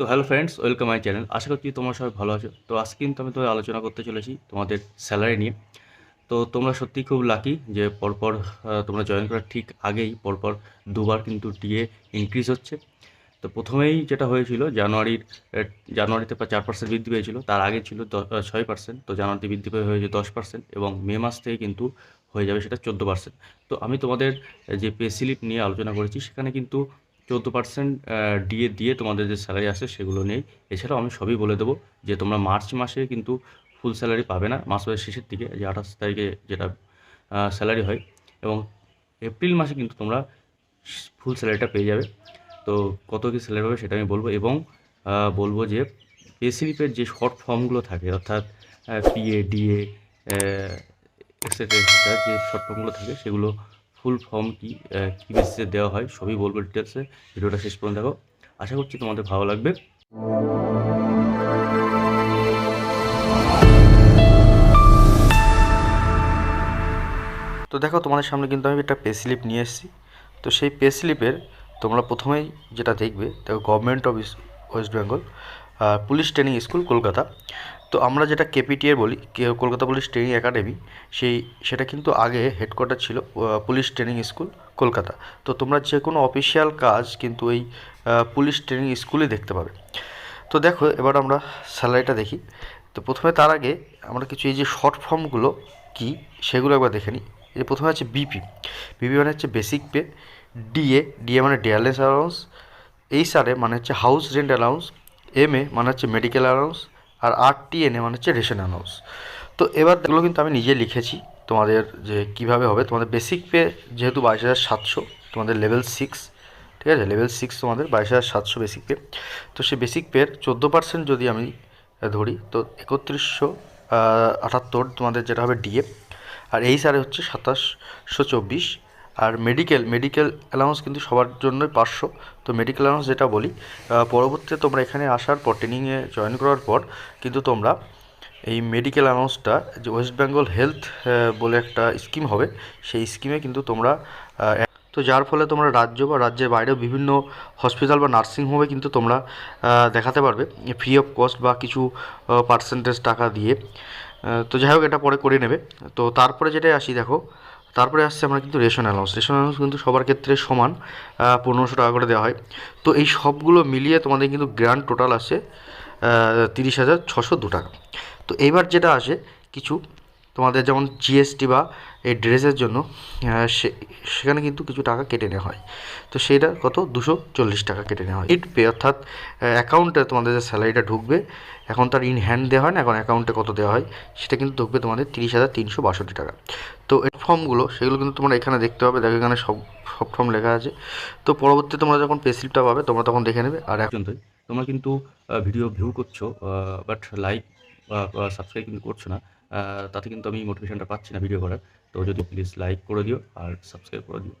তো hello friends welcome my channel আশা করছি তোমরা সবাই ভালো আছো। তো আজকে কিন্তু আমি তোমাদের আলোচনা করতে চলেছি তোমাদের স্যালারি নিয়ে। তো তোমরা সত্যি খুব লাকি যে পরপর তোমরা জয়েন করার ঠিক আগেই পরপর দুবার কিন্তু ডিএ ইনক্রিজ হচ্ছে। তো প্রথমেই যেটা হয়েছিল, জানুয়ারির জানুয়ারিতে প্রায় চার পার্সেন্ট বৃদ্ধি পেয়েছিল, তার আগে ছিল ছয় পার্সেন্ট তো জানুয়ারিতে বৃদ্ধি পেয়ে হয়েছে দশ পার্সেন্ট এবং মে মাস থেকে কিন্তু হয়ে যাবে সেটা চোদ্দ পার্সেন্ট তো আমি তোমাদের যে পে স্লিপ নিয়ে আলোচনা করেছি, সেখানে কিন্তু চোদ্দ পার্সেন্ট ডিএ দিয়ে তোমাদের যে স্যালারি আসে সেগুলো নেই। এছাড়াও আমি সবই বলে দেবো যে তোমরা মার্চ মাসে কিন্তু ফুল স্যালারি পাবে না, মাস মাসের শেষের দিকে, যে আঠাশ তারিখে যেটা স্যালারি হয়। এবং এপ্রিল মাসে কিন্তু তোমরা ফুল স্যালারিটা পেয়ে যাবে। তো কত কী স্যালারি পাবে সেটা আমি বলব এবং বলব যে পে স্লিপের যে শর্ট ফর্মগুলো থাকে, অর্থাৎ পিএ ডিএ এক্সেট্রা যে শর্ট ফর্মগুলো থাকে সেগুলো ফুল ফর্ম কি কী বেসিসে দেওয়া হয়, সবই বলব ডিটেলসে ভিডিওটা শেষ পর্যন্ত দেখো। আশা করছি তোমাদের ভালো লাগবে। তো দেখো, তোমাদের সামনে কিন্তু আমি একটা পে স্লিপ নিয়ে এসেছি। তো সেই পে স্লিপের তোমরা প্রথমেই যেটা দেখবে, দেখো government of West Bengal police training school Kolkata. তো আমরা যেটা কেপিটিএর বলি কলকাতা পুলিশ ট্রেনিং একাডেমি, সেই সেটা কিন্তু আগে হেডকোয়ার্টার ছিল পুলিশ ট্রেনিং স্কুল কলকাতা। তো তোমরা যে কোনো অফিসিয়াল কাজ কিন্তু এই পুলিশ ট্রেনিং স্কুলে দেখতে পাবে। তো দেখো, এবার আমরা স্যালারিটা দেখি। তো প্রথমে তার আগে আমরা কিছু এই যে শর্ট ফর্মগুলো কি, সেগুলো একবার দেখে নিই। যে প্রথমে আছে বিপি বিপি মানে হচ্ছে বেসিক পে ডিএ ডিএ মানে ডিয়ারলেস অ্যালাউন্স এইচ আর মানে হচ্ছে house rent allowance M A মানে হচ্ছে মেডিকেল অ্যালাউন্স আর আর টি এন মানে হচ্ছে রেশন অ্যালাউন্স তো এবার এগুলো কিন্তু আমি নিজে লিখেছি। তোমাদের যে কীভাবে হবে, তোমাদের বেসিক পে যেহেতু বাইশ হাজার সাতশো, তোমাদের লেভেল সিক্স ঠিক আছে? লেভেল সিক্স তোমাদের বাইশ হাজার সাতশো বেসিক পে তো সেই বেসিক পের চোদ্দ পার্সেন্ট যদি আমি ধরি, তো একত্রিশশো আটাত্তর তোমাদের যেটা হবে ডিএ আর এই সারে হচ্ছে সাতাশশো চব্বিশ আর মেডিকেল মেডিকেল অ্যালাউন্স কিন্তু সবার জন্যই পাঁচশো। তো মেডিকেল অ্যালাউন্স যেটা বলি পরবর্তীতে তোমরা এখানে আসার পর ট্রেনিংয়ে জয়েন করার পর কিন্তু তোমরা এই মেডিকেল অ্যালাউন্সটা যে ওয়েস্ট বেঙ্গল হেলথ বলে একটা স্কিম হবে, সেই স্কিমে কিন্তু তোমরা তো যার ফলে তোমরা রাজ্য বা রাজ্যের বাইরেও বিভিন্ন হসপিটাল বা নার্সিং হোমে কিন্তু তোমরা দেখাতে পারবে ফ্রি অফ কস্ট বা কিছু পার্সেন্টেজ টাকা দিয়ে। তো যাই হোক, এটা পরে করে নেবে। তো তারপরে যেটা আসি, দেখো তারপরে আসছে আমরা কিন্তু রেশন অ্যালাউন্স রেশন অ্যালাউন্স কিন্তু সবার ক্ষেত্রে সমান পনেরোশো টাকা করে দেওয়া হয়। তো এই সবগুলো মিলিয়ে তোমাদের কিন্তু গ্র্যান্ড টোটাল আসে তিরিশ হাজার ছশো দু টাকা। তো এইবার যেটা আসে, কিছু তোমাদের যেমন জিএসটি বা এই ড্রেসের জন্য সেখানে কিন্তু কিছু টাকা কেটে নেওয়া হয়। তো সেইটা কত? দুশো চল্লিশ টাকা কেটে নেওয়া হয়। ইট পে অর্থাৎ অ্যাকাউন্টে তোমাদের যে স্যালারিটা ঢুকবে, এখন তার ইন হ্যান্ড দেওয়া হয় না, এখন অ্যাকাউন্টে কত দেওয়া হয়, সেটা কিন্তু ঢুকবে তোমাদের তিরিশ হাজার তিনশো বাষট্টি টাকা। তো এই ফর্মগুলো সেগুলো কিন্তু তোমরা এখানে দেখতে পাবে, দেখো এখানে সব সব ফর্ম লেখা আছে। তো পরবর্তীতে তোমরা যখন পে স্লিপটা পাবে, তোমরা তখন দেখে নেবে, আর এখন তোমরা কিন্তু ভিডিও ভিউ করছ বাট লাইক সাবস্ক্রাইব কিন্তু করছ না তাতে কিন্তু আমি মোটিভেশনটা পাচ্ছি না ভিডিও করার। তো যদি প্লিজ লাইক করে দিও আর সাবস্ক্রাইব করে দিও।